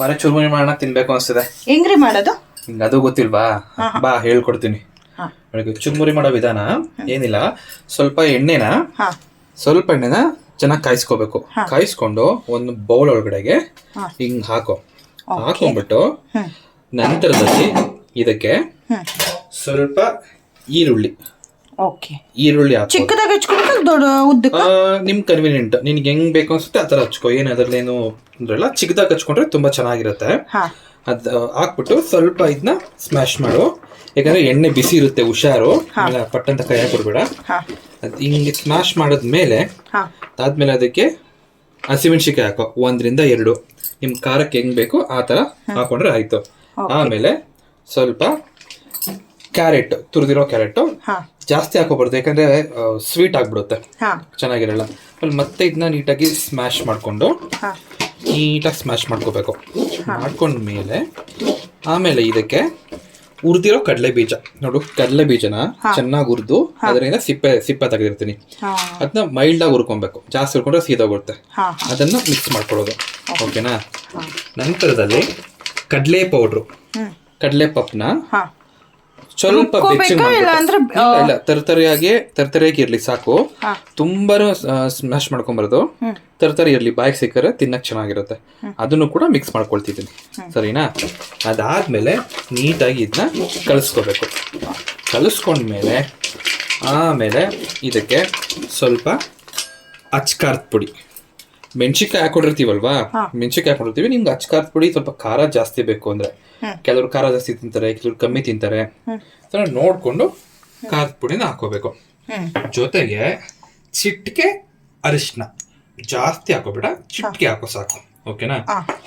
ಬರ ಚುರುಮುರಿ ಮಾಡೋಣ ತಿನ್ಬೇಕು ಅನ್ಸುತ್ತೆ ಹೆಂಗ್ರಿ ಮಾಡೋದು? ಹಿಂಗ ಅದು ಗೊತ್ತಿಲ್ವಾ? ಬಾ ಹೇಳ್ಕೊಡ್ತೀನಿ. ಚುರ್ಮುರಿ ಬೆಳಗ್ಗೆ ಚುರುಮುರಿ ಮಾಡೋ ವಿಧಾನ ಏನಿಲ್ಲ. ಸ್ವಲ್ಪ ಎಣ್ಣೆನ ಸ್ವಲ್ಪ ಎಣ್ಣೆನ ಚೆನ್ನಾಗಿ ಕಾಯಿಸ್ಕೋಬೇಕು. ಕಾಯಿಸ್ಕೊಂಡು ಒಂದು ಬೌಲ್ ಒಳಗಡೆಗೆ. ಹಿಂಗ್ ಹಾಕೋ. ಹಾಕೊಂಡ್ಬಿಟ್ಟು ನಂತರದಲ್ಲಿ ಇದಕ್ಕೆ ಸ್ವಲ್ಪ ಈರುಳ್ಳಿ. ಓಕೆ ಈರುಳ್ಳಿ ಹಾಕೋ ಚಿಕ್ಕದಾಗಿ ಹಚ್ಕೊಬೇಕು ದೊಡ್ಡ ಉದ್ದಕ್ಕ? ನಿಮ್ ಕನ್ವೀನಿಯಂಟ್ ನಿನ್ಗೆ ಹೆಂಗ್ ಬೇಕು ಅನ್ಸುತ್ತೆ ಆ ತರ ಹಚ್ಕೋ. ಏನ್ ಅದ್ರಲ್ಲೇನು ಅಂದ್ರಲ್ಲ ಚಿಕ್ಕದಾಗಿ ಹಚ್ಕೊಂಡ್ರೆ ತುಂಬಾ ಚೆನ್ನಾಗಿರುತ್ತೆ. ಹಾ. ಅದ್ ಹಾಕ್ಬಿಟ್ಟು ಸ್ವಲ್ಪ ಇದನ್ನ ಸ್ಮ್ಯಾಶ್ ಮಾಡು. ಯಾಕಂದ್ರೆ ಎಣ್ಣೆ ಬಿಸಿ ಇರುತ್ತೆ ಹುಷಾರು. ಪಟ್ಟಂತ ಕೈ ಹಾಕೊಡ್ಬೇಡ ಅದ್ ಹಿಂಗೆ ಸ್ಮ್ಯಾಶ್ ಮಾಡಿದ್ಮೇಲೆ ಅದಾದ್ಮೇಲೆ ಅದಕ್ಕೆ ಹಸಿಮೆಣಸಿಕಾಯಿ ಹಾಕೋ. ಒಂದರಿಂದ ಎರಡು. ನಿಮ್ ಖಾರಕ್ಕೆ ಹೆಂಗ್ ಬೇಕು ಆ ತರ ಹಾಕೊಂಡ್ರೆ ಆಯ್ತು. ಆಮೇಲೆ ಸ್ವಲ್ಪ ಕ್ಯಾರೆಟ್ ತುರಿದಿರೋ ಕ್ಯಾರೆಟ್ ಜಾಸ್ತಿ ಹಾಕೋಬಾರ್ದು ಯಾಕಂದ್ರೆ ಸ್ವೀಟ್ ಆಗ್ಬಿಡುತ್ತೆ. ಚೆನ್ನಾಗಿರಲ್ಲ. ಅಲ್ಲಿ ಮತ್ತೆ ಇದನ್ನ ನೀಟಾಗಿ ಸ್ಮ್ಯಾಶ್ ಮಾಡಿಕೊಂಡು ನೀಟಾಗಿ ಸ್ಮ್ಯಾಶ್ ಮಾಡ್ಕೋಬೇಕು. ಮಾಡ್ಕೊಂಡ್ಮೇಲೆ ಆಮೇಲೆ ಇದಕ್ಕೆ ಹುರಿದಿರೋ ಕಡಲೆ ಬೀಜ. ನೋಡು ಕಡಲೆ ಬೀಜನ ಚೆನ್ನಾಗಿ ಹುರಿದು ಅದರಿಂದ ಸಿಪ್ಪೆ ಸಿಪ್ಪೆ ತೆಗೆದಿರ್ತೀನಿ. ಅದನ್ನ ಮೈಲ್ಡ್ ಆಗಿ ಹುರ್ಕೊಬೇಕು. ಜಾಸ್ತಿ ಹುರ್ಕೊಂಡ್ರೆ ಸೀದೋಗುತ್ತೆ ಅದನ್ನ ಮಿಕ್ಸ್ ಮಾಡ್ಕೊಳ್ಳೋದು. ಓಕೆನಾ. ನಂತರದಲ್ಲಿ ಕಡಲೆ ಪೌಡ್ರು ಕಡಲೆ ಪಪ್ನ ಸ್ವಲ್ಪ ಬೆಚ್ಚಗೆ? ಇಲ್ಲ ಅಂದ್ರೆ ಇಲ್ಲ ತರತರಿಯಾಗಿ ತರ್ತರಿಯಾಗಿ ಇರ್ಲಿ ಸಾಕು. ತುಂಬಾನು ಸ್ಮ್ಯಾಶ್ ಮಾಡ್ಕೊಂಬಾರದು. ತರತರಿ ತರ್ತರಿ ಇರ್ಲಿ ಬಾಯಿಗೆ ಸಿಕ್ಕರೆ ತಿನ್ನಕ್ ಚೆನ್ನಾಗಿರುತ್ತೆ. ಅದನ್ನು ಕೂಡ ಮಿಕ್ಸ್ ಮಾಡ್ಕೊಳ್ತಿದ್ದೀನಿ. ಸರಿನಾ? ಅದಾದ್ಮೇಲೆ ನೀಟಾಗಿ ಇದನ್ನ ಕಲಿಸ್ಕೋಬೇಕು. ಕಲಿಸ್ಕೊಂಡ್ಮೇಲೆ ಆಮೇಲೆ ಇದಕ್ಕೆ ಸ್ವಲ್ಪ ಅಚ್ಕಾರದ ಪುಡಿ. ಮೆಣಸಿನ್ಕಾಯಿ ಹಾಕೊಂಡಿರ್ತೀವಲ್ವಾ? ಮೆಣಸಿಕಾಯಿ ಹಾಕೊಂಡಿರ್ತೀವಿ. ನಿಮ್ಗೆ ಅಚ್ಕಾರದ ಪುಡಿ ಸ್ವಲ್ಪ ಖಾರ ಜಾಸ್ತಿ ಬೇಕು ಅಂದ್ರೆ. ಕೆಲವರು ಖಾರ ಜಾಸ್ತಿ ತಿಂತಾರೆ ಕೆಲವರು ಕಮ್ಮಿ ತಿಂತಾರೆ. ಸೊ ನೋಡ್ಕೊಂಡು ಖಾರದ ಪುಡಿನ ಹಾಕೋಬೇಕು ಜೊತೆಗೆ ಚಿಟ್ಕೆ ಅರಿಶಿನ ಜಾಸ್ತಿ ಹಾಕೋಬೇಡ ಚಿಟ್ಕೆ ಹಾಕೋ ಸಾಕು. ಓಕೆನಾ.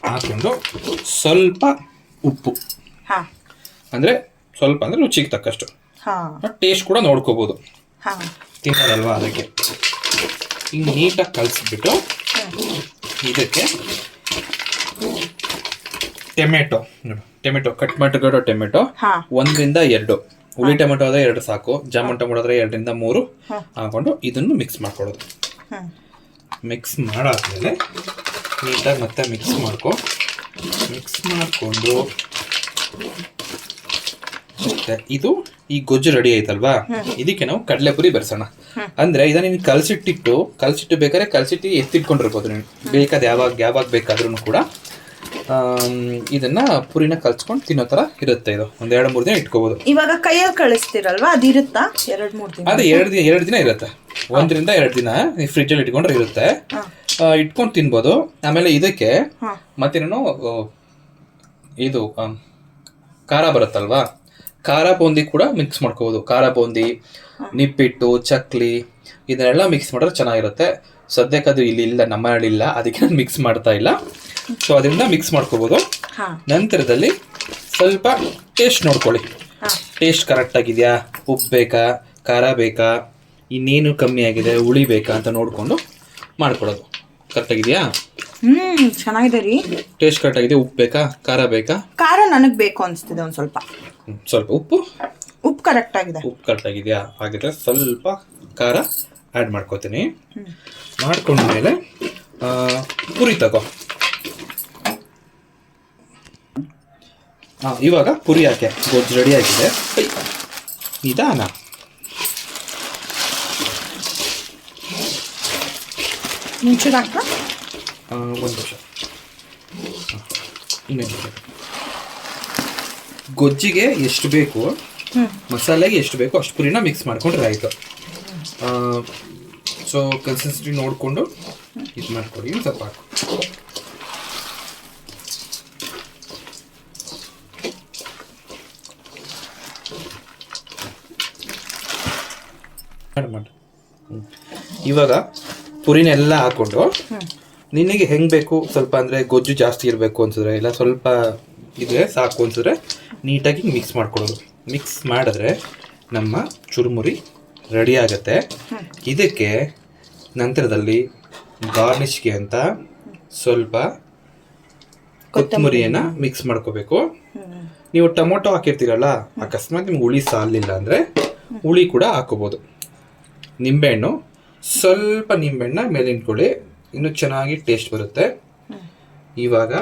ಹಾಕೊಂಡು ಸ್ವಲ್ಪ ಉಪ್ಪು. ಅಂದ್ರೆ ಸ್ವಲ್ಪ ಅಂದ್ರೆ ರುಚಿಗೆ ತಕ್ಕಷ್ಟು. ಟೇಸ್ಟ್ ಕೂಡ ನೋಡ್ಕೋಬಹುದು ತಿನ್ನೋದಲ್ವಾ ಅದಕ್ಕೆ? ಹಿಂಗೆ ನೀಟಾಗಿ ಕಲಿಸ್ಬಿಟ್ಟು ಇದಕ್ಕೆ? ಟೊಮೆಟೊ. ನೋಡು ಟೊಮೆಟೊ ಕಟ್ ಮಾಡಿರೋ ಟೊಮೆಟೊ ಹಾ. ಒಂದರಿಂದ ಎರಡು. ಹುಳಿ ಟೊಮೆಟೊ ಆದ್ರೆ ಎರಡು ಸಾಕು ಜಾಮೂನ್ ಟೊಮೆಟೊ ಆದ್ರೆ ಎರಡರಿಂದ ಮೂರು ಹಾಕೊಂಡು ಇದನ್ನು ಮಿಕ್ಸ್ ಮಾಡ್ಕೊಳ್ಳೋದು. ಹ್ಮ್ ಮಿಕ್ಸ್ ಮಾಡಾದ್ಮೇಲೆ ನೀಟಾಗಿ ಮತ್ತೆ ಮಿಕ್ಸ್ ಮಾಡ್ಕೊ. ಮಿಕ್ಸ್ ಮಾಡಿಕೊಂಡು ಮತ್ತೆ ಇದು ಈ ಗೊಜ್ಜು ರೆಡಿ ಆಯ್ತಲ್ವಾ? ಇದಕ್ಕೆ ನಾವು ಕಡಲೆಪುರಿ ಬೆರೆಸೋಣ. ಅಂದ್ರೆ ಇದನ್ನ ನೀನು ಕಲ್ಸಿಟ್ಟಿಟ್ಟು ಕಲ್ಸಿಟ್ಟು ಬೇಕಾದ್ರೆ ಕಲ್ಸಿಟ್ಟು ಎತ್ತಿಟ್ಕೊಂಡಿರ್ಬೋದು ನೀನು. ಬೇಕಾದ ಯಾವಾಗ ಯಾವಾಗ ಬೇಕಾದ್ರೂ ಕೂಡ ಇದನ್ನ ಪುರಿನ ಕಲ್ಸ್ಕೊಂಡು ತಿನ್ನೋ ತರ ಇರುತ್ತೆ ಇದು. ಒಂದ್ ಎರಡು ಮೂರು ದಿನ ಇಟ್ಕೋಬಹುದು ಇವಾಗ ಕೈಯಲ್ಲಿ ಕಳಿಸ್ತಿರಲ್ವಾ? ಅದಿರುತ್ತಾ ಎರಡ್ ಮೂರ್ ದಿನ. ಅದೇ ಎರಡು ದಿನ ಎರಡು ದಿನ ಇರುತ್ತೆ. ಒಂದರಿಂದ ಎರಡು ದಿನ ನೀವು ಅಲ್ಲಿ ಇಟ್ಕೊಂಡ್ರೆ ಇರುತ್ತೆ. ಇಟ್ಕೊಂಡು ತಿನ್ಬೋದು. ಆಮೇಲೆ ಇದಕ್ಕೆ ಮತ್ತೇನೋ ಇದು ಖಾರ ಬರುತ್ತಲ್ವಾ? ಖಾರ ಬೂಂದಿ ಕೂಡ ಮಿಕ್ಸ್ ಮಾಡ್ಕೋಬೋದು. ಖಾರ ಬೂಂದಿ ನಿಪ್ಪಿಟ್ಟು ಚಕ್ಲಿ ಇದನ್ನೆಲ್ಲ ಮಿಕ್ಸ್ ಮಾಡಿದ್ರೆ ಚೆನ್ನಾಗಿರುತ್ತೆ. ಸದ್ಯಕ್ಕೆ ಅದು ಇಲ್ಲಿ ಇಲ್ಲ ನಮ್ಮ ಮನೇಲಿ ಇಲ್ಲ ಅದಕ್ಕೆ ನಾನು ಮಿಕ್ಸ್ ಮಾಡ್ತಾ ಇಲ್ಲ. ಸೊ ಅದರಿಂದ ಮಿಕ್ಸ್ ಮಾಡ್ಕೋಬೋದು. ನಂತರದಲ್ಲಿ ಸ್ವಲ್ಪ ಟೇಸ್ಟ್ ನೋಡ್ಕೊಳ್ಳಿ. ಟೇಸ್ಟ್ ಕರೆಕ್ಟ್ ಆಗಿದೆಯಾ? ಉಪ್ಪು ಬೇಕಾ? ಖಾರ ಬೇಕಾ? ಇನ್ನೇನು ಕಮ್ಮಿ ಆಗಿದೆ? ಹುಳಿ ಬೇಕಾ ಅಂತ ನೋಡಿಕೊಂಡು ಮಾಡ್ಕೊಳ್ಳೋದು. ಕರೆಕ್ಟ್ ಆಗಿದೆಯಾ ಹ್ಮ್ ಚೆನ್ನಾಗಿದೆ ರೀ. ಟೇಸ್ಟ್ ಕರೆಕ್ಟ್ ಆಗಿದೆ ಉಪ್ಪು ಬೇಕಾ? ಖಾರ ಬೇಕಾ? ಖಾರ ನನಗ್ ಬೇಕು ಅನ್ಸ್ತಿದೆ ಒಂದ್ ಸ್ವಲ್ಪ. ಸ್ವಲ್ಪ ಉಪ್ಪು? ಉಪ್ಪು ಕರೆಕ್ಟ್ ಆಗಿದೆ. ಉಪ್ಪು ಕರೆಕ್ಟ್ ಆಗಿದೆಯಾ? ಹಾಗಿದ್ರೆ ಸ್ವಲ್ಪ ಖಾರ ಆ್ಯಡ್ ಮಾಡ್ಕೋತೀನಿ. ಮಾಡ್ಕೊಂಡ್ಮೇಲೆ ಪುರಿ ತಗೋ. ಹಾಂ ಇವಾಗ ಪುರಿ ಹಾಕೆ. ಗೊಜ್ಜು ರೆಡಿ ಆಗಿದೆ. ನಿಧಾನ. ಮುಂಚೂರು ಹಾಕ ಒಂದು ನಿಮಿಷ ಇನ್ನೊಂದು ಗೊಜ್ಜಿಗೆ ಎಷ್ಟು ಬೇಕು ಮಸಾಲೆಗೆ ಎಷ್ಟು ಬೇಕು ಅಷ್ಟು ಪುರಿನ ಮಿಕ್ಸ್ ಮಾಡ್ಕೊಂಡ್ರೆ ಆಯಿತು ಸೊ ಕನ್ಸಿಸ್ಟೆನ್ಸಿ ನೋಡಿಕೊಂಡು ಇದು ಮಾಡ್ಕೊಡಿ ಸ್ವಲ್ಪ ಹಾಕು ಮಾಡು. ಇವಾಗ ಪುರಿನೆಲ್ಲ ಹಾಕೊಂಡು ನಿನಗೆ ಹೆಂಗ್ ಬೇಕು? ಸ್ವಲ್ಪ ಅಂದ್ರೆ ಗೊಜ್ಜು ಜಾಸ್ತಿ ಇರಬೇಕು ಅನ್ಸಿದ್ರೆ ಇಲ್ಲ ಸ್ವಲ್ಪ ಇದ್ರೆ ಸಾಕು ಅನ್ಸಿದ್ರೆ ನೀಟಾಗಿ ಮಿಕ್ಸ್ ಮಾಡ್ಕೊಳ್ಳೋದು. ಮಿಕ್ಸ್ ಮಾಡಿದ್ರೆ ನಮ್ಮ ಚುರುಮುರಿ ರೆಡಿ ಆಗುತ್ತೆ. ಇದಕ್ಕೆ ನಂತರದಲ್ಲಿ ಗಾರ್ನಿಷ್ಗೆ ಅಂತ ಸ್ವಲ್ಪ ಕೊತ್ತಂಬರಿಯನ್ನ ಮಿಕ್ಸ್ ಮಾಡ್ಕೋಬೇಕು. ನೀವು ಟೊಮೊಟೊ ಹಾಕಿರ್ತೀರಲ್ಲ ಅಕಸ್ಮಾತ್ ನಿಮ್ಗೆ ಹುಳಿ ಸಾಲಿಲ್ಲ ಅಂದ್ರೆ ಹುಳಿ ಕೂಡ ಹಾಕೋಬಹುದು ನಿಂಬೆಹಣ್ಣು ಸ್ವಲ್ಪ ನಿಂಬೆಹಣ್ಣ ಮೇಲೆ ಇಟ್ಕೊಳ್ಳಿ ಇನ್ನೂ ಚೆನ್ನಾಗಿ ಟೇಸ್ಟ್ ಬರುತ್ತೆ. ಇವಾಗ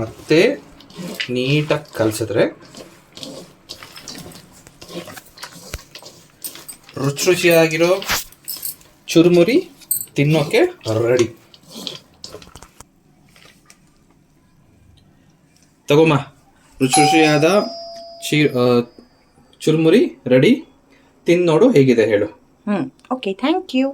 ಮತ್ತೆ ನೀಟಾಗಿ ಕಲಸಿದ್ರೆ ರುಚಿ ರುಚಿಯಾಗಿರೋ ಚುರುಮುರಿ ತಿನ್ನೋಕೆ ರೆಡಿ ತಗೋಮ್ಮ ರುಚಿ ರುಚಿಯಾದ ಚುರುಮುರಿ ರೆಡಿ ತಿನ್ನೋಡು ನೋಡು ಹೇಗಿದೆ ಹೇಳು. ಹ್ಞೂ ಓಕೆ ಥ್ಯಾಂಕ್ ಯು